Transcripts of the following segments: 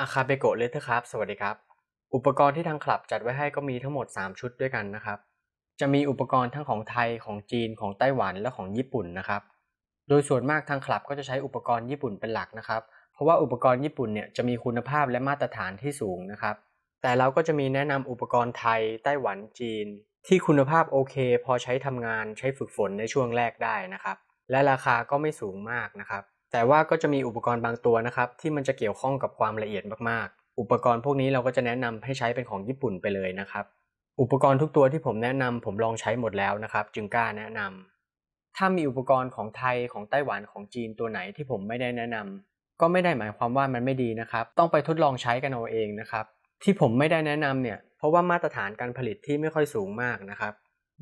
อาคาเบโกะเลเทอร์ครับ สวัสดีครับ อุปกรณ์ที่ทางคลับจัดไว้ให้ก็มีทั้งหมด 3 ชุดด้วยกันนะครับ จะมีอุปกรณ์ทั้งของไทยของจีนของไต้หวันและของญี่ปุ่นนะครับ โดยส่วนมากทางคลับก็จะใช้อุปกรณ์ญี่ปุ่นเป็นหลักนะครับ เพราะว่าอุปกรณ์ญี่ปุ่นเนี่ยจะมีคุณภาพและมาตรฐานที่สูงนะครับ แต่เราก็จะมีแนะนำอุปกรณ์ไทย ไต้หวันจีน ที่คุณภาพโอเค พอใช้ทำงานใช้ฝึกฝนในช่วงแรกได้นะครับ และราคาก็ไม่สูงมากนะครับ แต่ว่าก็จะมีอุปกรณ์บางตัวนะครับที่มันจะเกี่ยวข้องกับความละเอียดมากๆ อุปกรณ์พวกนี้เราก็จะแนะนำให้ใช้เป็นของญี่ปุ่นไปเลยนะครับ อุปกรณ์ทุกตัวที่ผมแนะนำผมลองใช้หมดแล้วนะครับ จึงกล้าแนะนำถ้ามีอุปกรณ์ของไทยของไต้หวันของจีนตัวไหนที่ผมไม่ได้แนะนำก็ไม่ได้หมายความว่ามันไม่ดีนะครับ ต้องไปทดลองใช้กันเอาเองนะครับ ที่ผมไม่ได้แนะนำเนี่ยเพราะว่ามาตรฐานการผลิตที่ไม่ค่อยสูงมากนะครับ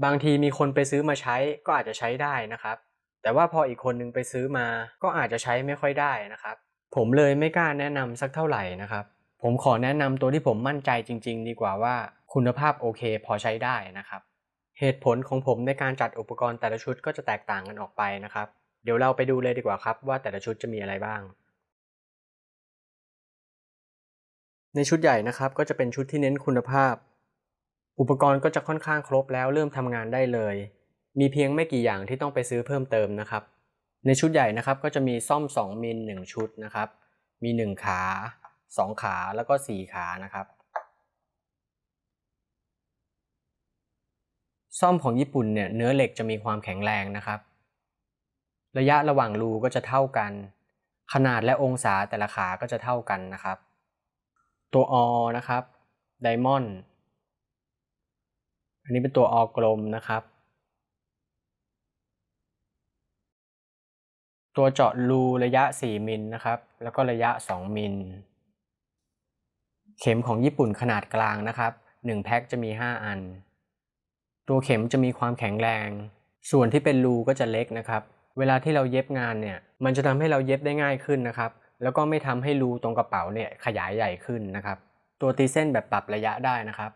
บางทีมีคนไปซื้อมาใช้ก็อาจจะใช้ได้นะครับ แต่ว่าพออีกคนนึงไปซื้อมา ก็อาจจะใช้ไม่ค่อยได้นะครับ ผมเลยไม่กล้าแนะนำสักเท่าไหร่นะครับ ผมขอแนะนำตัวที่ผมมั่นใจจริง ๆ ดีกว่าว่าคุณภาพโอเคพอใช้ได้นะครับ เหตุผลของผมในการจัดอุปกรณ์แต่ละชุดก็จะแตกต่างกันออกไปนะครับ เดี๋ยวเราไปดูเลยดีกว่าครับ ว่าแต่ละชุดจะมีอะไรบ้าง ในชุดใหญ่นะครับก็จะเป็นชุดที่เน้นคุณภาพ อุปกรณ์ก็จะค่อนข้างครบแล้วเริ่มทำงานได้เลย มีเพียงไม่กี่อย่างที่ต้องไปซื้อเพิ่มเติมนะครับ ในชุดใหญ่นะครับก็จะมีซ่อม 2 มิล 1 ชุดนะครับ มี 1 ขา 2 ขาแล้วก็ 4 ขานะครับ ซ่อมของญี่ปุ่นเนี่ยเนื้อเหล็กจะมีความแข็งแรงนะครับ ระยะระหว่างรูก็จะเท่ากัน ขนาดและองศาแต่ละขาก็จะเท่ากันนะครับ ตัวอนะครับไดมอนด์อันนี้เป็นตัวอกลมนะครับ ตัวเจาะรูระยะ 4 มิลนะครับ แล้วก็ระยะ 2 มิล เข็มของญี่ปุ่นขนาดกลางนะครับ 1 แพ็คจะมี 5 อัน ตัวเข็มจะมีความแข็งแรง ส่วนที่เป็นรูก็จะเล็กนะครับ เวลาที่เราเย็บงานเนี่ย มันจะทำให้เราเย็บได้ง่ายขึ้นนะครับ แล้วก็ไม่ทำให้รูตรงกระเป๋าเนี่ยขยายใหญ่ขึ้นนะครับ ตัวตีเส้นแบบปรับระยะได้นะครับ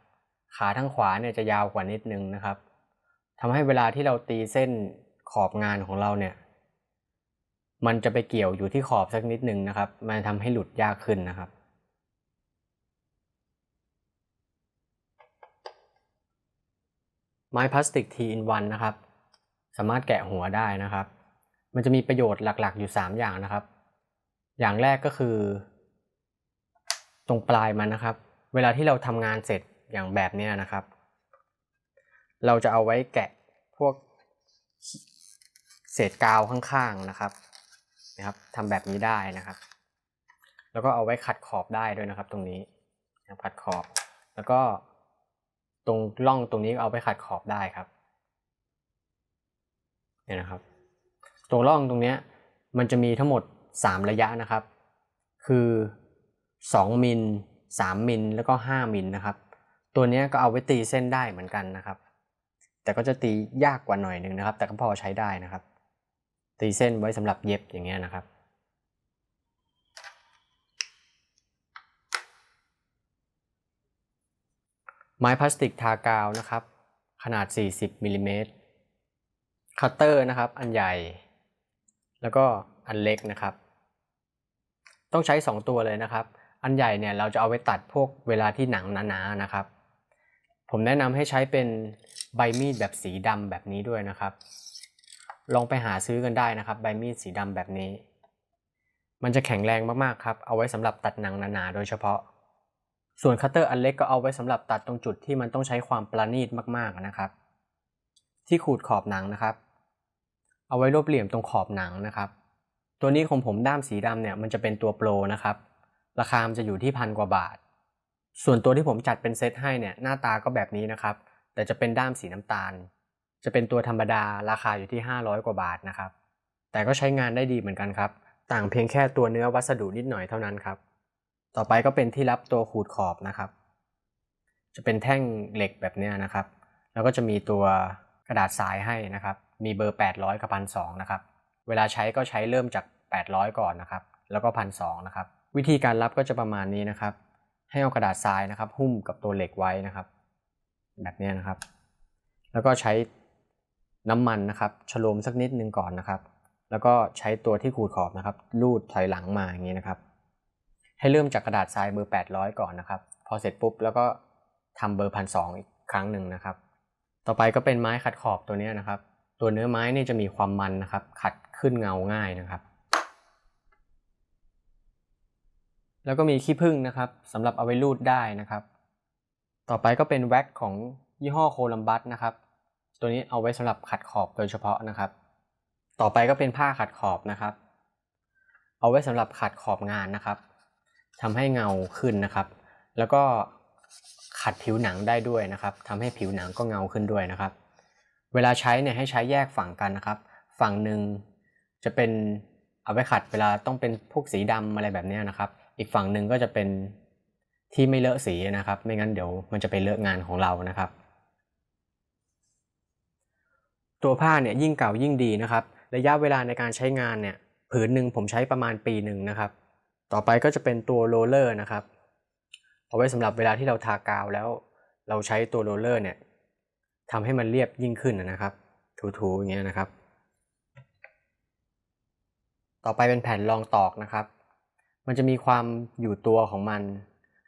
ขาทั้งขวาเนี่ยจะยาวกว่านิดนึงนะครับทำให้เวลาที่เราตีเส้นขอบงานของเราเนี่ย มันจะไปเกี่ยวอยู่ที่ขอบสักนิดนึงนะครับ มันทำให้หลุดยากขึ้นนะครับ ไม้พลาสติก T in 1นะครับ สามารถแกะหัวได้นะครับ มันจะมีประโยชน์หลักๆ อยู่ 3 อย่างนะครับ อย่างแรกก็คือ ตรงปลายมันนะครับ เวลาที่เราทำงานเสร็จอย่างแบบนี้นะครับ เราจะเอาไว้แกะพวกเศษกาวข้างๆนะครับ นะครับทำแบบนี้ได้นะครับ แล้วก็เอาไว้ขัดขอบได้ด้วยนะครับ ตรงนี้นขัดขอบ แล้วก็ตรงร่องตรงนี้เอาไปขัดขอบได้ครับเนี่ยนะครับ ตรงร่องตรงเนี้ยมันจะมีทั้งหมด 3 ระยะนะครับ คือ 2มิล3มิลแล้วก็ 5มิลนะครับ ตัวนี้ก็เอาไว้ตีเส้นได้เหมือนกันนะครับ แต่ก็จะตียากกว่าหน่อยหนึ่งนะครับ แต่ก็พอใช้ได้นะครับ ตีเส้นไว้สำหรับเย็บอย่างเงี้ยนะครับ ไม้พลาสติกทากาวนะครับ ขนาด 40มิลลิเมตรคัตเตอร์นะครับ อันใหญ่ แล้วก็อันเล็กนะครับ ต้องใช้ 2 ตัวเลยนะครับ อันใหญ่เนี่ยเราจะเอาไว้ตัดพวกเวลาที่หนังหนาๆนะครับ ผมแนะนำให้ใช้เป็นใบมีดแบบสีดำแบบนี้ด้วยนะครับ ลองไปหาซื้อกันได้นะครับ ใบมีดสีดำแบบนี้ มันจะแข็งแรงมากๆครับ เอาไว้สำหรับตัดหนังหนาๆโดยเฉพาะ ส่วนคัตเตอร์อันเล็กก็เอาไว้สำหรับตัดตรงจุดที่มันต้องใช้ความประณีตมากๆนะครับ ที่ขูดขอบหนังนะครับ เอาไว้รวบเหลี่ยมตรงขอบหนังนะครับ ตัวนี้ของผมด้ามสีดำเนี่ยมันจะเป็นตัวโปรนะครับ ราคามันจะอยู่ที่พันกว่าบาท ส่วนตัวที่ผมจัดเป็นเซตให้เนี่ยหน้าตาก็แบบนี้นะครับ แต่จะเป็นด้ามสีน้ำตาล จะเป็นตัวธรรมดาราคาอยู่ที่ 500 กว่าบาทนะครับ แต่ก็ใช้งานได้ดีเหมือนกันครับ ต่างเพียงแค่ตัวเนื้อวัสดุนิดหน่อยเท่านั้นครับ ต่อไปก็เป็นที่รับตัวขูดขอบนะครับ จะเป็นแท่งเหล็กแบบนี้นะครับ แล้วก็จะมีตัวกระดาษทรายให้นะครับ มีเบอร์ 800 กับ1,200นะครับ เวลาใช้ก็ใช้เริ่มจาก 800 ก่อนนะครับ แล้วก็1,200นะครับ วิธีการรับก็จะประมาณนี้นะครับ ให้เอากระดาษทรายนะครับ หุ้มกับตัวเหล็กไว้นะครับ แบบนี้นะครับ แล้วก็ใช้ น้ำมันนะครับฉโลมสักนิดนึงก่อนนะครับ แล้วก็ใช้ตัวที่ขูดขอบนะครับลูดถอยหลังมาอย่างนี้นะครับ ให้เริ่มจากกระดาษทรายเบอร์ 800 ก่อนนะครับ พอเสร็จปุ๊บแล้วก็ทำเบอร์พันสอีกครั้งหนึ่งนะครับ ต่อไปก็เป็นไม้ขัดขอบตัวนี้นะครับ ตัวเนื้อไม้นี่จะมีความมันนะครับ ขัดขึ้นเงาง่ายนะครับ แล้วก็มีขี้ผึ้งนะครับสำหรับเอาไว้รูดได้นะครับ ต่อไปก็เป็นแว็กของยี่ห้อโคลัมบัสนะครับ ตัวนี้เอาไว้สำหรับขัดขอบโดยเฉพาะนะครับ ต่อไปก็เป็นผ้าขัดขอบนะครับ เอาไว้สำหรับขัดขอบงานนะครับทำให้เงาขึ้นนะครับ แล้วก็ขัดผิวหนังได้ด้วยนะครับทำให้ผิวหนังก็เงาขึ้นด้วยนะครับ เวลาใช้เนี่ยให้ใช้แยกฝั่งกันนะครับ ฝั่งหนึ่งจะเป็นเอาไว้ขัดเวลาต้องเป็นพวกสีดำอะไรแบบนี้นะครับ อีกฝั่งหนึ่งก็จะเป็นที่ไม่เลอะสีนะครับ ไม่งั้นเดี๋ยวมันจะไปเลอะงานของเรานะครับ ตัวผ้าเนี่ยยิ่งเก่ายิ่งดีนะครับระยะเวลาในการใช้งานเนี่ยผืนหนึ่งผมใช้ประมาณปีหนึ่งนะครับ ต่อไปก็จะเป็นตัวโรลเลอร์นะครับเอาไว้สำหรับเวลาที่เราทากาวแล้ว เราใช้ตัวโรลเลอร์เนี่ยทำให้มันเรียบยิ่งขึ้นนะครับ ถูๆอย่างเงี้ยนะครับ ต่อไปเป็นแผ่นรองตอกนะครับ มันจะมีความอยู่ตัวของมัน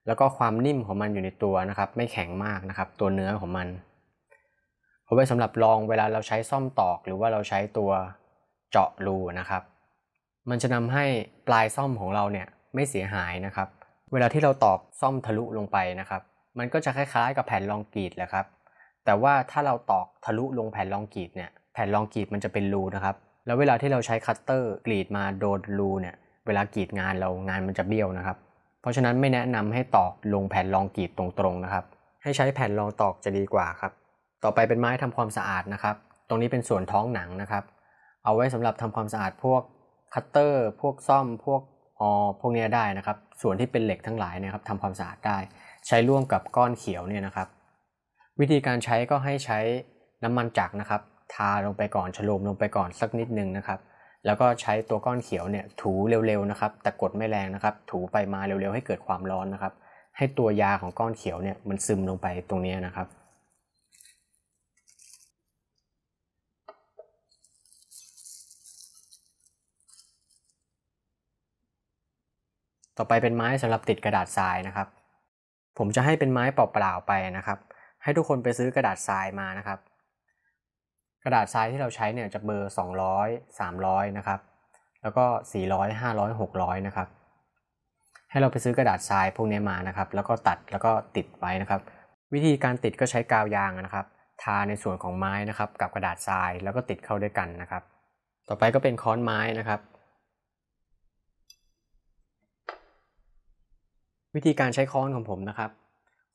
แล้วก็ความนิ่มของมันอยู่ในตัวนะครับ ไม่แข็งมากนะครับ ตัวเนื้อของมัน เอาไว้สำหรับรองเวลาเราใช้ซ่อมตอกหรือว่าเราใช้ตัวเจาะรูนะครับ มันจะนำให้ปลายซ่อมของเราเนี่ยไม่เสียหายนะครับ เวลาที่เราตอกซ่อมทะลุลงไปนะครับ มันก็จะคล้ายๆกับแผ่นรองกรีดแหละครับ แต่ว่าถ้าเราตอกทะลุลงแผ่นรองกรีดเนี่ยแผ่นรองกรีดมันจะเป็นรูนะครับ แล้วเวลาที่เราใช้คัตเตอร์กรีดมาโดนรูเนี่ยเวลากรีดงานเรางานมันจะเบี้ยวนะครับ เพราะฉะนั้นไม่แนะนำให้ตอกลงแผ่นรองกรีดตรงๆนะครับ ให้ใช้แผ่นรองตอกจะดีกว่าครับ ต่อไปเป็นไม้ทำความสะอาดนะครับ ตรงนี้เป็นส่วนท้องหนังนะครับ เอาไว้สำหรับทำความสะอาดพวกคัตเตอร์ พวกซ่อม พวกออพวกนี้ได้นะครับ ส่วนที่เป็นเหล็กทั้งหลายนะครับทำความสะอาดได้ ใช้ร่วมกับก้อนเขียวเนี่ยนะครับ วิธีการใช้ก็ให้ใช้น้ำมันจักรนะครับ ทาลงไปก่อนฉโลมลงไปก่อนสักนิดนึงนะครับ แล้วก็ใช้ตัวก้อนเขียวเนี่ยถูเร็วๆนะครับ แต่กดไม่แรงนะครับ ถูไปมาเร็วๆให้เกิดความร้อนนะครับ ให้ตัวยาของก้อนเขียวเนี่ยมันซึมลงไปตรงนี้นะครับ ต่อไปเป็นไม้สำหรับติดกระดาษทรายนะครับ ผมจะให้เป็นไม้เปล่าๆไปนะครับ ให้ทุกคนไปซื้อกระดาษทรายมานะครับ กระดาษทรายที่เราใช้เนี่ยจะเบอร์ 200 300 นะครับ แล้วก็ 400 500 600 นะครับ ให้เราไปซื้อกระดาษทรายพวกนี้มานะครับ แล้วก็ตัดแล้วก็ติดไว้นะครับ วิธีการติดก็ใช้กาวยางนะครับ ทาในส่วนของไม้นะครับ กับกระดาษทรายแล้วก็ติดเข้าด้วยกันนะครับ ต่อไปก็เป็นค้อนไม้นะครับ วิธีการใช้ค้อนของผมนะครับ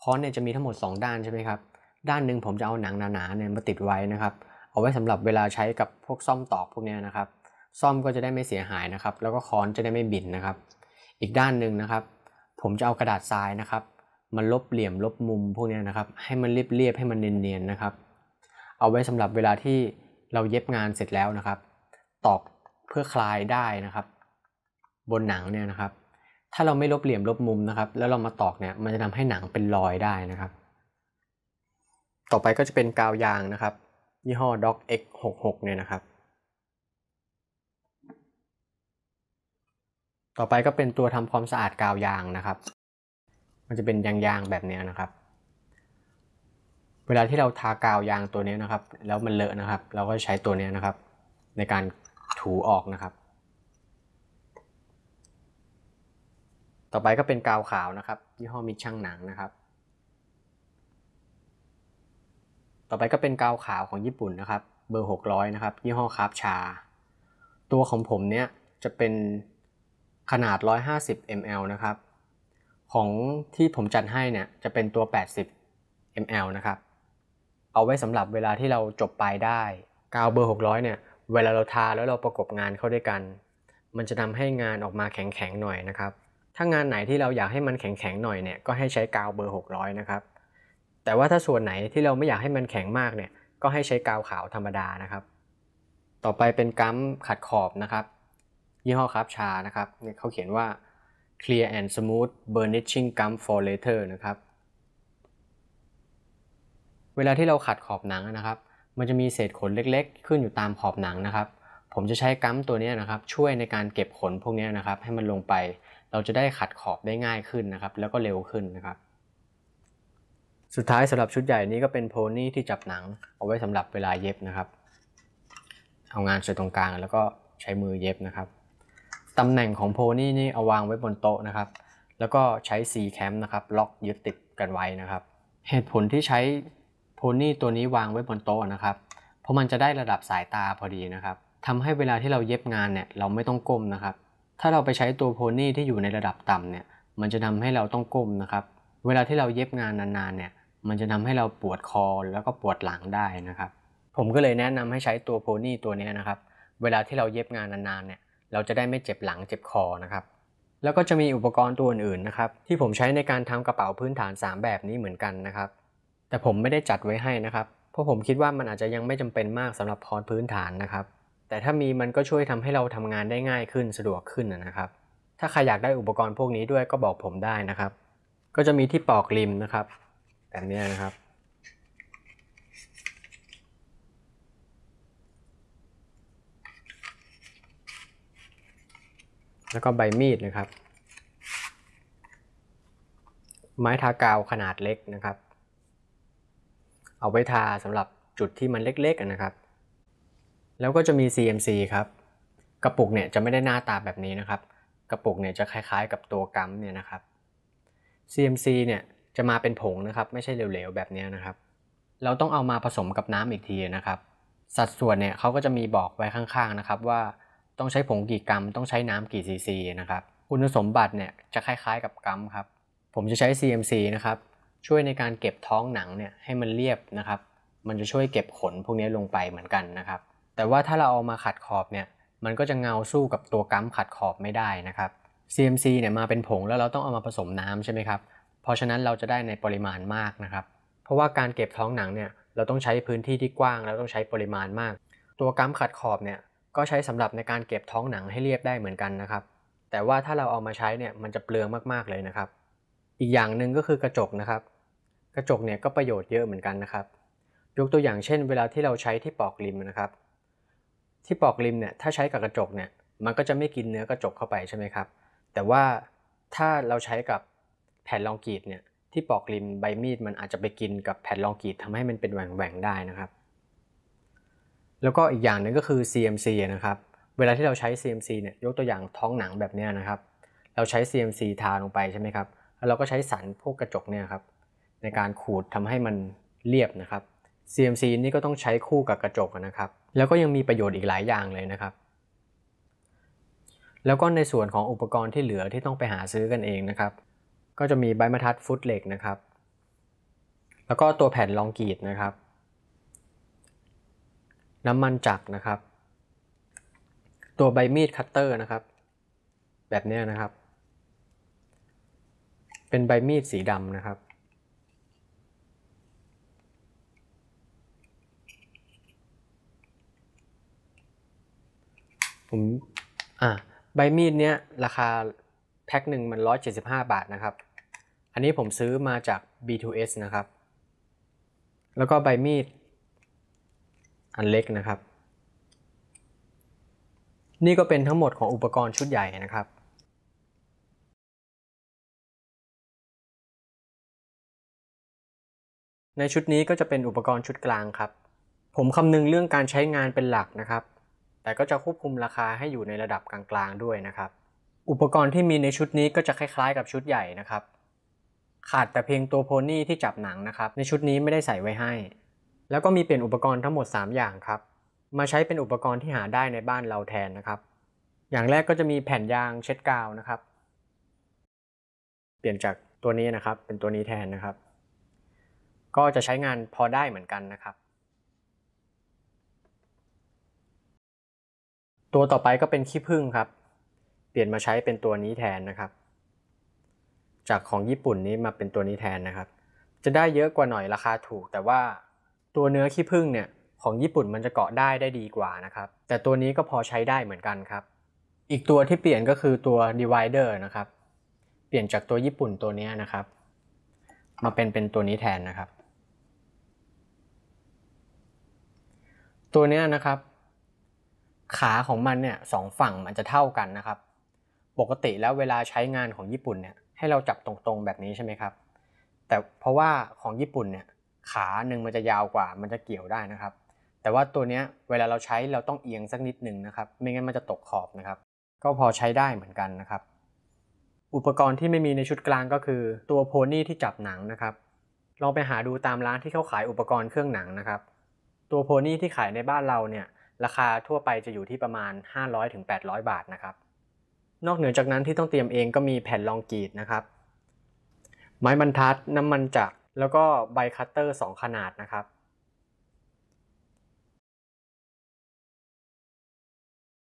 ค้อนเนี่ยจะมีทั้งหมด 2 ด้านใช่ไหมครับ ด้านหนึ่งผมจะเอาหนังหนาๆเนี่ยมาติดไว้นะครับ เอาไว้สำหรับเวลาใช้กับพวกซ่อมตอกพวกนี้นะครับ ซ่อมก็จะได้ไม่เสียหายนะครับ แล้วก็ค้อนจะได้ไม่บินนะครับ อีกด้านหนึ่งนะครับ ผมจะเอากระดาษทรายนะครับมาลบเหลี่ยมลบมุมพวกนี้นะครับ ให้มันเรียบๆให้มันเนียนๆนะครับ เอาไว้สำหรับเวลาที่เราเย็บงานเสร็จแล้วนะครับ ตอกเพื่อคลายได้นะครับ บนหนังเนี่ยนะครับ ถ้าเราไม่ลบเหลี่ยมลบมุมนะครับ แล้วเรามาตอกเนี่ยมันจะทำให้หนังเป็นรอยได้นะครับ ต่อไปก็จะเป็นกาวยางนะครับ ยี่ห้อ Doc X66 เนี่ยนะครับ ต่อไปก็เป็นตัวทำความสะอาดกาวยางนะครับ มันจะเป็นยางๆแบบนี้นะครับ เวลาที่เราทากาวยางตัวนี้นะครับ แล้วมันเลอะนะครับ เราก็ใช้ตัวนี้นะครับ ในการถูออกนะครับ ต่อไปก็เป็นกาวขาวนะครับยี่ห้อมิตรช่างหนังนะครับ ต่อไปก็เป็นกาวขาวของญี่ปุ่นนะครับเบอร์ 600 นะครับยี่ห้อคาร์บชา ตัวของผมเนี้ยจะเป็นขนาด 150 ml นะครับ ของที่ผมจัดให้เนี่ยจะเป็นตัว 80 ml นะครับ เอาไว้สำหรับเวลาที่เราจบปลายได้ กาวเบอร์ 600 เนี่ย เวลาเราทาแล้วเราประกบงานเข้าด้วยกัน มันจะทำให้งานออกมาแข็งๆหน่อยนะครับ ถ้างานไหนที่เราอยากให้มันแข็งๆหน่อยเนี่ยก็ให้ใช้กาวเบอร์ 600 นะครับ แต่ว่าถ้าส่วนไหนที่เราไม่อยากให้มันแข็งมากเนี่ยก็ให้ใช้กาวขาวธรรมดานะครับ ต่อไปเป็นกัมขัดขอบนะครับ ยี่ห้อครับชานะครับเนี่ยเขาเขียนว่า clear and smooth burnishing gum for later นะครับ เวลาที่เราขัดขอบหนังนะครับ มันจะมีเศษขนเล็กๆ ขึ้นอยู่ตามขอบหนังนะครับ ผมจะใช้กัมตัวนี้นะครับ ช่วยในการเก็บขนพวกนี้นะครับ ให้มันลงไป เราจะได้ขัดขอบได้ง่ายขึ้นนะครับ แล้วก็เร็วขึ้นนะครับ สุดท้ายสำหรับชุดใหญ่นี้ก็เป็นโพนี่ที่จับหนัง เอาไว้สำหรับเวลาเย็บนะครับ เอางานใส่ตรงกลางแล้วก็ใช้มือเย็บนะครับตำแหน่งของโพนี่นี่เอาวางไว้บนโต๊ะนะครับ แล้วก็ใช้ C cam นะครับล็อกยึดติดกันไว้นะครับ เหตุผลที่ใช้โพนี่ตัวนี้วางไว้บนโต๊ะนะครับ เพราะมันจะได้ระดับสายตาพอดีนะครับทำให้เวลาที่เราเย็บงานเนี่ยเราไม่ต้องก้มนะครับ ถ้าเราไปใช้ตัวโพนี่ที่อยู่ในระดับต่ำเนี่ย มันจะทำให้เราต้องก้มนะครับ เวลาที่เราเย็บงานนานๆเนี่ย มันจะทำให้เราปวดคอแล้วก็ปวดหลังได้นะครับ ผมก็เลยแนะนำให้ใช้ตัวโพนี่ตัวนี้นะครับ เวลาที่เราเย็บงานนานๆเนี่ย เราจะได้ไม่เจ็บหลังเจ็บคอนะครับ แล้วก็จะมีอุปกรณ์ตัวอื่นๆนะครับ ที่ผมใช้ในการทำกระเป๋าพื้นฐาน 3 แบบนี้เหมือนกันนะครับ แต่ผมไม่ได้จัดไว้ให้นะครับ เพราะผมคิดว่ามันอาจจะยังไม่จำเป็นมากสำหรับคอร์สพื้นฐานนะครับ แต่ถ้ามีมันก็ช่วยทำให้เราทำงานได้ง่ายขึ้นสะดวกขึ้นนะครับ ถ้าใครอยากได้อุปกรณ์พวกนี้ด้วยก็บอกผมได้นะครับ ก็จะมีที่ปอกริมนะครับ แบบนี้นะครับแล้วก็ใบมีดนะครับ ไม้ทากาวขนาดเล็กนะครับ เอาไว้ทาสำหรับจุดที่มันเล็กๆนะครับ แล้วก็จะมี CMC ครับ กระปุกเนี่ยจะไม่ได้หน้าตาแบบนี้นะครับ กระปุกเนี่ยจะคล้ายๆ กับตัวกัมเนี่ยนะครับ CMC เนี่ยจะมาเป็นผงนะครับ ไม่ใช่เหลวๆแบบนี้นะครับ เราต้องเอามาผสมกับน้ำอีกทีนะครับ สัดส่วนเนี่ยเขาก็จะมีบอกไว้ข้างๆนะครับ ว่าต้องใช้ผงกี่กรัม ต้องใช้น้ำกี่ซีซีนะครับคุณสมบัติเนี่ยจะคล้ายๆกับกัมครับ ผมจะใช้ CMC นะครับ ช่วยในการเก็บท้องหนังเนี่ยให้มันเรียบนะครับ มันจะช่วยเก็บขนพวกนี้ลงไปเหมือนกันนะครับ แต่ว่าถ้าเราเอามาขัดขอบเนี่ย มันก็จะเงาสู้กับตัวกัมขัดขอบไม่ได้นะครับ CMC เนี่ยมาเป็นผงแล้วเราต้องเอามาผสมน้ำใช่ไหมครับ เพราะฉะนั้นเราจะได้ในปริมาณมากนะครับ เพราะว่าการเก็บท้องหนังเนี่ยเราต้องใช้พื้นที่ที่กว้างแล้วต้องใช้ปริมาณมาก ตัวกัมขัดขอบเนี่ยก็ใช้สำหรับในการเก็บท้องหนังให้เรียบได้เหมือนกันนะครับ แต่ว่าถ้าเราเอามาใช้เนี่ยมันจะเปลืองมากๆเลยนะครับ อีกอย่างหนึ่งก็คือกระจกนะครับ กระจกเนี่ยก็ประโยชน์เยอะเหมือนกันนะครับ ยกตัวอย่างเช่น เวลาที่เราใช้ที่ปอกริมนะครับ ที่ปอกริมเนี่ยถ้าใช้กับกระจกเนี่ยมันก็จะไม่กินเนื้อกระจกเข้าไปใช่ไหมครับ แต่ว่าถ้าเราใช้กับแผ่นรองกรีดเนี่ยที่ปอกริมใบมีดมันอาจจะไปกินกับแผ่นรองกรีดทำให้มันเป็นแหว่งๆได้นะครับ แล้วก็อีกอย่างหนึงก็คือ CMC นะครับ เวลาที่เราใช้ CMC เนี่ยยกตัวอย่างท้องหนังแบบนี้นะครับ เราใช้ CMC ทาลงไปใช่ไหมครับ แล้วเราก็ใช้สันพวกกระจกเนี่ยครับในการขูดทำให้มันเรียบนะครับ CMC นี่ก็ต้องใช้คู่กับกระจกนะครับ แล้วก็ยังมีประโยชน์อีกหลายอย่างเลยนะครับ แล้วก็ในส่วนของอุปกรณ์ที่เหลือที่ต้องไปหาซื้อกันเองนะครับ ก็จะมีใบมะทัดฟุตเหล็กนะครับ แล้วก็ตัวแผ่นรองกรีดนะครับ น้ำมันจักนะครับ ตัวใบมีดคัตเตอร์นะครับ แบบนี้นะครับ เป็นใบมีดสีดำนะครับ ผมอะใบมีดเนี้ยราคาแพ็คหนึ่งมัน175บาทนะครับ อันนี้ผมซื้อมาจาก B2S นะครับ แล้วก็ใบมีด อันเล็กนะครับ นี่ก็เป็นทั้งหมดของอุปกรณ์ชุดใหญ่นะครับในชุดนี้ก็จะเป็นอุปกรณ์ชุดกลางครับ ผมคำนึงเรื่องการใช้งานเป็นหลักนะครับ แต่ก็จะควบคุมราคาให้อยู่ในระดับกลางๆด้วยนะครับ อุปกรณ์ที่มีในชุดนี้ก็จะคล้ายๆ กับชุดใหญ่นะครับ ขาดแต่เพียงตัวโพนี่ที่จับหนังนะครับ ในชุดนี้ไม่ได้ใส่ไว้ให้ แล้วก็มีเปลี่ยนอุปกรณ์ทั้งหมด 3 อย่างครับ มาใช้เป็นอุปกรณ์ที่หาได้ในบ้านเราแทนนะครับ อย่างแรกก็จะมีแผ่นยางเช็ดกาวนะครับ เปลี่ยนจากตัวนี้นะครับเป็นตัวนี้แทนนะครับ ก็จะใช้งานพอได้เหมือนกันนะครับ ตัวต่อไปก็เป็นขี้ผึ้งครับ เปลี่ยนมาใช้เป็นตัวนี้แทนนะครับ จากของญี่ปุ่นนี้มาเป็นตัวนี้แทนนะครับ จะได้เยอะกว่าหน่อยราคาถูก แต่ว่าตัวเนื้อขี้ผึ้งเนี่ยของญี่ปุ่นมันจะเกาะได้ได้ดีกว่านะครับ แต่ตัวนี้ก็พอใช้ได้เหมือนกันครับ อีกตัวที่เปลี่ยนก็คือตัว divider นะครับ เปลี่ยนจากตัวญี่ปุ่นตัวนี้นะครับ มาเป็นเป็นตัวนี้แทนนะครับ ตัวนี้นะครับ ขาของมันเนี่ยสองฝั่งมันจะเท่ากันนะครับปปกติแล้วเวลาใช้งานของญี่ปุ่นเนี่ยให้เราจับตรงๆแบบนี้ใช่ไหมครับ แต่เพราะว่าของญี่ปุ่นเนี่ยขาหนึ่งมันจะยาวกว่า มันจะเกี่ยวได้นะครับ แต่ว่าตัวเนี้ยเวลาเราใช้เราต้องเอียงสักนิดหนึ่งนะครับ ไม่งั้นมันจะตกขอบนะครับ ก็พอใช้ได้เหมือนกันนะครับ อุปกรณ์ที่ไม่มีในชุดกลางก็คือ ตัวโพนี่ที่จับหนังนะครับ ลองไปหาดูตามร้านที่เขาขายอุปกรณ์เครื่องหนังนะครับ ตัวโพนี่ที่ขายในบ้านเราเนี่ย ราคาทั่วไปจะอยู่ที่ประมาณ 500-800 บาทนะครับ นอกเหนือจากนั้นที่ต้องเตรียมเองก็มีแผ่นรองกรีดนะครับ ไม้บรรทัดน้ำมันจักรแล้วก็ใบคัตเตอร์ 2 ขนาดนะครับ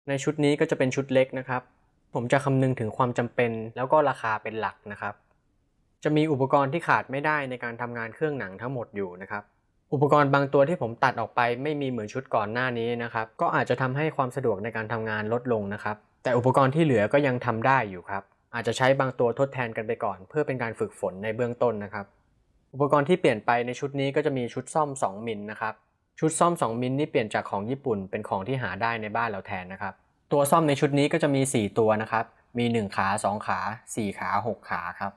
ในชุดนี้ก็จะเป็นชุดเล็กนะครับ ผมจะคำนึงถึงความจำเป็นแล้วก็ราคาเป็นหลักนะครับ จะมีอุปกรณ์ที่ขาดไม่ได้ในการทำงานเครื่องหนังทั้งหมดอยู่นะครับ อุปกรณ์บางตัวที่ผมตัดออกไปไม่มีเหมือนชุดก่อนหน้านี้นะครับ ก็อาจจะทำให้ความสะดวกในการทำงานลดลงนะครับ แต่อุปกรณ์ที่เหลือก็ยังทำได้อยู่ครับ อาจจะใช้บางตัวทดแทนกันไปก่อน เพื่อเป็นการฝึกฝนในเบื้องต้นนะครับ อุปกรณ์ที่เปลี่ยนไปในชุดนี้ก็จะมีชุดซ่อม 2 มิลนะครับ ชุดซ่อม 2 มิลนี่เปลี่ยนจากของญี่ปุ่นเป็นของที่หาได้ในบ้านเราแทนนะครับ ตัวซ่อมในชุดนี้ก็จะมี 4 ตัวนะครับ มี 1 ขา 2 ขา 4 ขา 6 ขาครับ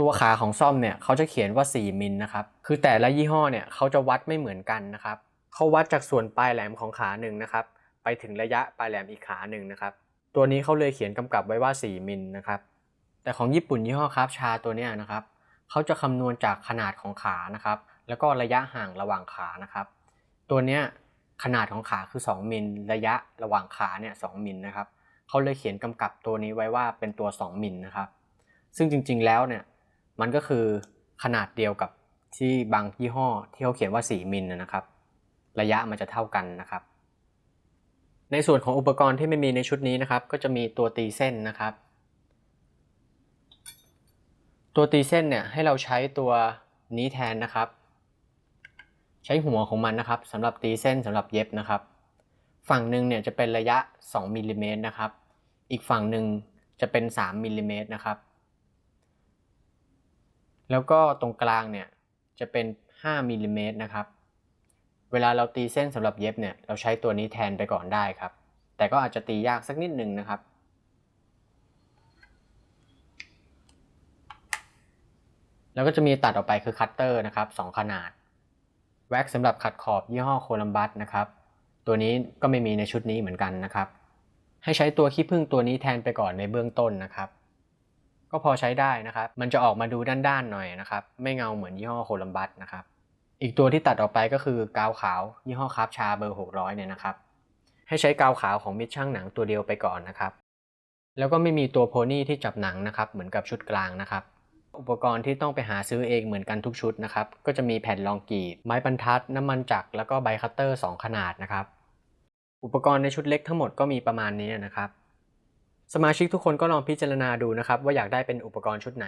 ตัวขาของซ่อมเนี่ยเขาจะเขียนว่า 4 มิลนะครับ คือแต่ละยี่ห้อเนี่ยเขาจะวัดไม่เหมือนกันนะครับเขาวัดจากส่วนปลายแหลมของขาหนึ่งนะครับ ไปถึงระยะปลายแหลมอีกขาหนึ่งนะครับ ตัวนี้เขาเลยเขียนกำกับไว้ว่า 4 มิลนะครับ แต่ของญี่ปุ่นยี่ห้อคราฟชาตัวนี้นะครับเขาจะคำนวณจากขนาดของขานะครับ แล้วก็ระยะห่างระหว่างขานะครับ ตัวเนี้ยขนาดของขาคือ 2 มิล ระยะระหว่างขาเนี่ย2มิลนะครับเขาเลยเขียนกำกับตัวนี้ไว้ว่าเป็นตัว 2 มิลนะครับ ซึ่งจริงๆแล้วเนี่ย มันก็คือขนาดเดียวกับที่บางยี่ห้อที่เขาเขียนว่า 4 มิลนะนะครับ ระยะมันจะเท่ากันนะครับ ในส่วนของอุปกรณ์ที่ไม่มีในชุดนี้นะครับ ก็จะมีตัวตีเส้นนะครับ ตัวตีเส้นเนี่ยให้เราใช้ตัวนี้แทนนะครับ ใช้หัวของมันนะครับสำหรับตีเส้นสำหรับเย็บนะครับ ฝั่งหนึ่งเนี่ยจะเป็นระยะ 2มิลลิเมตรนะครับ อีกฝั่งหนึ่งจะเป็น 3มิลลิเมตรนะครับ แล้วก็ตรงกลางเนี่ยจะเป็น 5มิลลิเมตรนะครับ เวลาเราตีเส้นสำหรับเย็บเนี่ยเราใช้ตัวนี้แทนไปก่อนได้ครับ แต่ก็อาจจะตียากสักนิดหนึ่งนะครับ แล้วก็จะมีตัดออกไปคือคัตเตอร์นะครับสองขนาด แว็กสำหรับขัดขอบยี่ห้อโคลัมบัสนะครับ ตัวนี้ก็ไม่มีในชุดนี้เหมือนกันนะครับ ให้ใช้ตัวขี้ผึ้งตัวนี้แทนไปก่อนในเบื้องต้นนะครับ ก็พอใช้ได้นะครับ มันจะออกมาดูด้านๆหน่อยนะครับ ไม่เงาเหมือนยี่ห้อโคลัมบัสนะครับ อีกตัวที่ตัดออกไปก็คือกาวขาว ยี่ห้อคราฟชาเบอร์ 600 เนี่ยนะครับ ให้ใช้กาวขาวของมิตรช่างหนังตัวเดียวไปก่อนนะครับ แล้วก็ไม่มีตัวโพนี่ที่จับหนังนะครับ เหมือนกับชุดกลางนะครับ อุปกรณ์ที่ต้องไปหาซื้อเองเหมือนกันทุกชุดนะครับ ก็จะมีแผ่นรองกรีด ไม้บรรทัด น้ำมันจักร แล้วก็ใบคัตเตอร์ 2 ขนาดนะครับ อุปกรณ์ในชุดเล็กทั้งหมดก็มีประมาณนี้นะครับ สมาชิกทุกคนก็ลองพิจารณาดูนะครับว่าอยากได้เป็นอุปกรณ์ชุดไหน